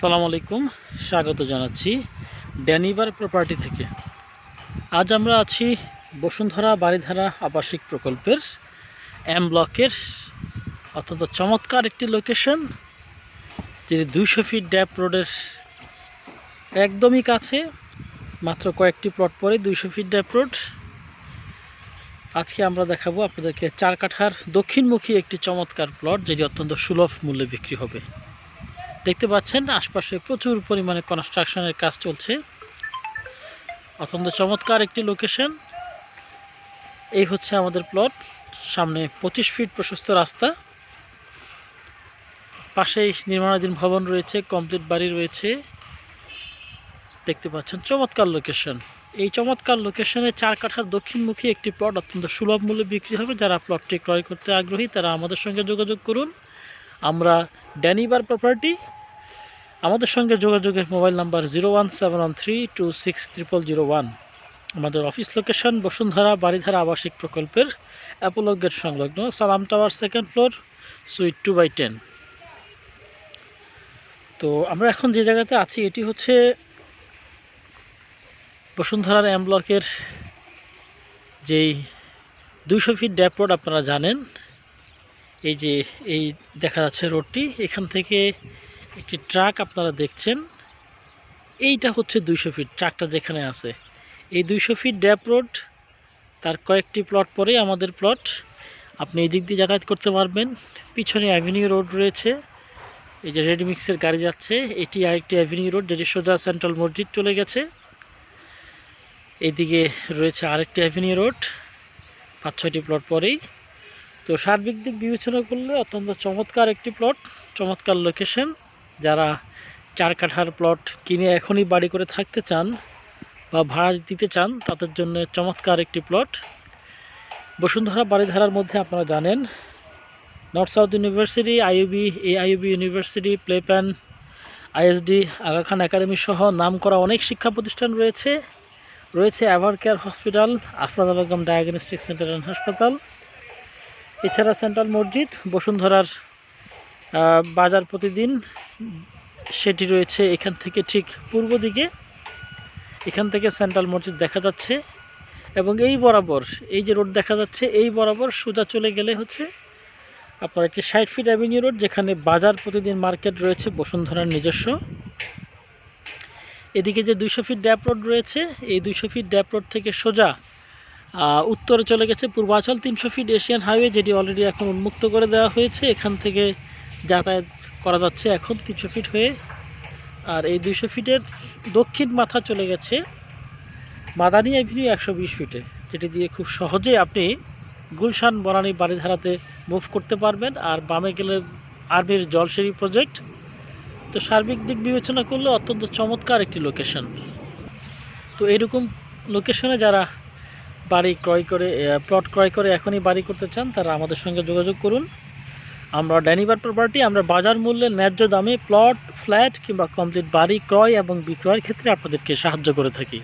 আসসালামু আলাইকুম, স্বাগত জানাচ্ছি ড্যানিবার প্রপার্টি থেকে। আজ আমরা আছি বসুন্ধরা বাড়িধারা আবাসিক প্রকল্পের এম ব্লকের, অত্যন্ত চমৎকার একটি লোকেশন যেটি দুইশো ফিট ড্যাপ রোডের একদমই কাছে, মাত্র কয়েকটি প্লট পরে দুইশো ফিট ড্যাপ রোড আজকে আমরা দেখাবো আপনাদেরকে চার কাঠার দক্ষিণমুখী একটি চমৎকার প্লট যেটি অত্যন্ত সুলভ মূল্যে বিক্রি হবে। দেখতে পাচ্ছেন, আশপাশে প্রচুর পরিমাণে কনস্ট্রাকশনের কাজ চলছে। অত্যন্ত চমৎকার একটি লোকেশন এই হচ্ছে আমাদের প্লট সামনে পঁচিশ ফিট প্রশস্ত রাস্তা। পাশেই নির্মাণাধীন ভবন রয়েছে কমপ্লিট বাড়ি রয়েছে। দেখতে পাচ্ছেন, চমৎকার লোকেশন এই চমৎকার লোকেশনে চার কাঠার দক্ষিণমুখী একটি প্লট অত্যন্ত সুলভ মূল্যে বিক্রি হবে। যারা প্লটটি ক্রয় করতে আগ্রহী, তারা আমাদের সঙ্গে যোগাযোগ করুন। আমরা ড্যানিবার প্রপার্টি আমাদের সঙ্গে যোগাযোগের mobile number zero one seven three two six zero one. আমাদের অফিস লোকেশন বসুন্ধরা বাড়িধারা আবাসিক প্রকল্পের অ্যাপোলো গেট সংলগ্ন Salam tower second floor suite two by ten তো আমরা এখন যে জায়গাতে আছি, এটি হচ্ছে বসুন্ধরার এম ব্লকের যেই দুইশো ফিট ড্যাপ রোড আপনারা জানেন। এই যে, এই দেখা যাচ্ছে রোডটি এখান থেকে একটি ট্রাক আপনারা দেখছেন। এইটা হচ্ছে দুইশো ফিট, ট্রাকটা যেখানে আছে। এই দুইশো ফিট ড্যাপ রোড, তার কয়েকটি প্লট পরেই আমাদের প্লট। আপনি এই দিক দিয়ে যাতায়াত করতে পারবেন। পিছনে অ্যাভিনিউ রোড রয়েছে। এই যে রেডিমিক্সের গাড়ি যাচ্ছে। এটি আরেকটি অ্যাভিনিউ রোড যেটি সোজা সেন্ট্রাল মসজিদ চলে গেছে। এদিকে রয়েছে আরেকটি অ্যাভিনিউ রোড পাঁচ ছয়টি প্লট পরেই। তো সার্বিক দিক বিবেচনা করলে অত্যন্ত চমৎকার একটি প্লট, চমৎকার লোকেশন যারা চার কাঠার প্লট কিনে এখনই বাড়ি করে থাকতে চান বা ভাড়া দিতে চান, তাদের জন্য চমৎকার একটি প্লট বসুন্ধরা বাড়িধারার মধ্যে আপনারা জানেন নর্থ সাউথ ইউনিভার্সিটি আইইবি এ IEB University playpen ISD Aga Khan academy সহ নাম করা অনেক শিক্ষা প্রতিষ্ঠান রয়েছে। রয়েছে অ্যাভার কেয়ার হসপিটাল আফরাদ আলগম ডায়াগনস্টিক সেন্টার অ্যান্ড হাসপাতাল এছাড়া সেন্ট্রাল মসজিদ বসুন্ধরার বাজার প্রতিদিন সেটি রয়েছে এখান থেকে ঠিক পূর্ব দিকে। এখান থেকে সেন্ট্রাল মসজিদ দেখা যাচ্ছে এবং এই বরাবর, এই যে রোড দেখা যাচ্ছে, এই বরাবর সোজা চলে গেলে হচ্ছে আপনার একটি ষাট ফিট অ্যাভিনিউ রোড যেখানে বাজার প্রতিদিন মার্কেট রয়েছে, বসুন্ধরার নিজস্ব। এদিকে যে দুইশো ফিট ড্যাপ রোড রয়েছে, এই দুইশো ফিট ড্যাপ রোড থেকে সোজা উত্তরে চলে গেছে পূর্বাচল তিনশো ফিট এশিয়ান হাইওয়ে, যেটি অলরেডি এখন উন্মুক্ত করে দেওয়া হয়েছে। এখান থেকে যাতায়াত করা যাচ্ছে এখন তিনশো ফিট হয়ে, আর এই দুইশো ফিটের দক্ষিণ মাথা চলে গেছে মাদানী অ্যাভিনিউ একশো বিশ ফিটে, যেটি দিয়ে খুব সহজেই আপনি গুলশান বনানী বাড়িধারাতে মুভ করতে পারবেন, আর বামে গেলে আর্মির জলসেরি প্রজেক্ট তো সার্বিক দিক বিবেচনা করলে অত্যন্ত চমৎকার একটি লোকেশন তো এরকম লোকেশনে যারা বাড়ি ক্রয় করে প্লট ক্রয় করে এখনই বাড়ি করতে চান, তারা আমাদের সঙ্গে যোগাযোগ করুন। আমরা ড্যানিবার প্রপার্টি আমরা বাজার মূল্যে ন্যায্য দামে প্লট ফ্ল্যাট কিংবা কমপ্লিট বাড়ি ক্রয় এবং বিক্রয়ের ক্ষেত্রে আপনাদেরকে সাহায্য করে থাকি।